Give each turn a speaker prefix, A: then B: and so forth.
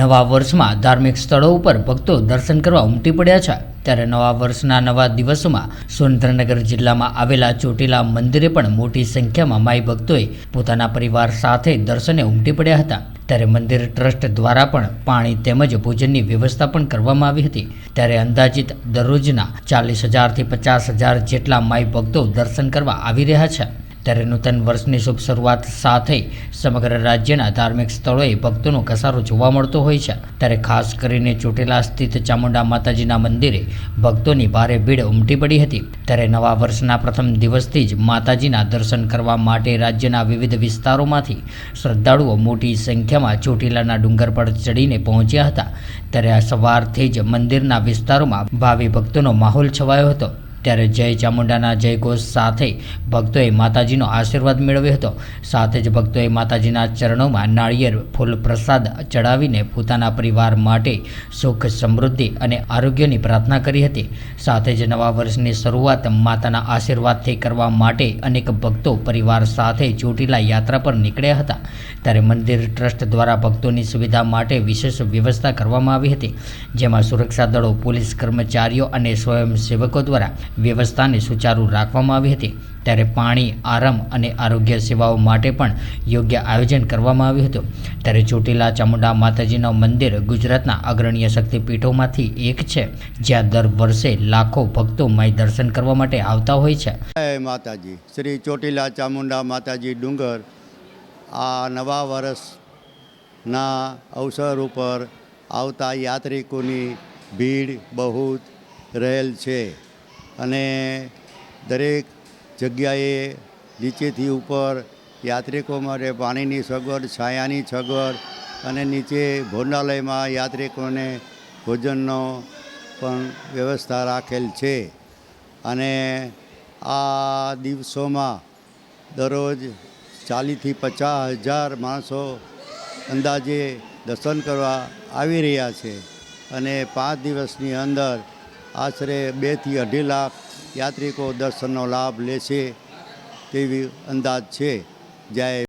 A: નવા વર્ષમાં ધાર્મિક સ્થળો ઉપર ભક્તો દર્શન કરવા ઉમટી પડ્યા છે. ત્યારે નવા વર્ષના નવા દિવસોમાં સુરેન્દ્રનગર જિલ્લામાં આવેલા ચોટીલા મંદિરે પણ મોટી સંખ્યામાં માઈ ભક્તોએ પોતાના પરિવાર સાથે દર્શને ઉમટી પડ્યા હતા. ત્યારે મંદિર ટ્રસ્ટ દ્વારા પણ પાણી તેમજ ભોજનની વ્યવસ્થા પણ કરવામાં આવી હતી. ત્યારે અંદાજિત દરરોજના ચાલીસ હજારથી પચાસ હજાર જેટલા માઈ ભક્તો દર્શન કરવા આવી રહ્યા છે. ત્યારે નૂતન વર્ષની શુભ શરૂઆત સાથે સમગ્ર રાજ્યના ધાર્મિક સ્થળોએ ભક્તોનો ઘસારો જોવા મળતો હોય છે. ત્યારે ખાસ કરીને ચોટીલા સ્થિત ચામુંડા માતાજીના મંદિરે ભક્તોની ભારે ભીડ ઉમટી પડી હતી. ત્યારે નવા વર્ષના પ્રથમ દિવસથી જ માતાજીના દર્શન કરવા માટે રાજ્યના વિવિધ વિસ્તારોમાંથી શ્રદ્ધાળુઓ મોટી સંખ્યામાં ચોટીલાના ડુંગર પર ચડીને પહોંચ્યા હતા. ત્યારે આ સવારથી જ મંદિરના વિસ્તારોમાં ભાવિ ભક્તોનો માહોલ છવાયો હતો. ત્યારે જય ચામુંડાના જયઘોષ સાથે ભક્તોએ માતાજીનો આશીર્વાદ મેળવ્યો હતો. સાથે જ ભક્તોએ માતાજીના ચરણોમાં નાળિયેર ફૂલ પ્રસાદ ચડાવીને પોતાના પરિવાર માટે સુખ, સમૃદ્ધિ અને આરોગ્યની પ્રાર્થના કરી હતી. સાથે જ નવા વર્ષની શરૂઆત માતાના આશીર્વાદથી કરવા માટે અનેક ભક્તો પરિવાર સાથે ચોટીલા યાત્રા પર નીકળ્યા હતા. ત્યારે મંદિર ટ્રસ્ટ દ્વારા ભક્તોની સુવિધા માટે વિશેષ વ્યવસ્થા કરવામાં આવી હતી, જેમાં સુરક્ષા દળો, પોલીસ કર્મચારીઓ અને સ્વયંસેવકો દ્વારા વ્યવસ્થાને સુચારુ રાખવામાં આવી હતી. ત્યારે પાણી, આરામ અને આરોગ્ય સેવાઓ માટે પણ યોગ્ય આયોજન કરવામાં આવ્યું હતું. ત્યારે ચોટીલા, ચામુંડા માતાજીનું મંદિર ગુજરાતના અગ્રણીય શક્તિપીઠોમાંથી એક છે, જ્યાં દર વર્ષે લાખો ભક્તો માય દર્શન કરવા માટે આવતા હોય છે.
B: માતાજી. શ્રી ચોટીલા, ચામુંડા માતાજી ડુંગર આ નવા વર્ષના અવસર ઉપર આવતા યાત્રિકોની ભીડ બહુ રહેલ છે. અને દરેક જગ્યાએ નીચેથી ઉપર યાત્રિકો માટે પાણીની સગવડ, છાયાની સગવડ અને નીચે ભોજનાલયમાં યાત્રિકોને ભોજનનો પણ વ્યવસ્થા રાખેલ છે. અને આ દિવસોમાં દરરોજ ચાલીસથી પચાસ હજાર માણસો અંદાજે દર્શન કરવા આવી રહ્યા છે. અને પાંચ દિવસની અંદર આશરે બેથી અઢી લાખ યાત્રિકો દર્શનનો લાભ લેશે તેવી અંદાજ છે. જય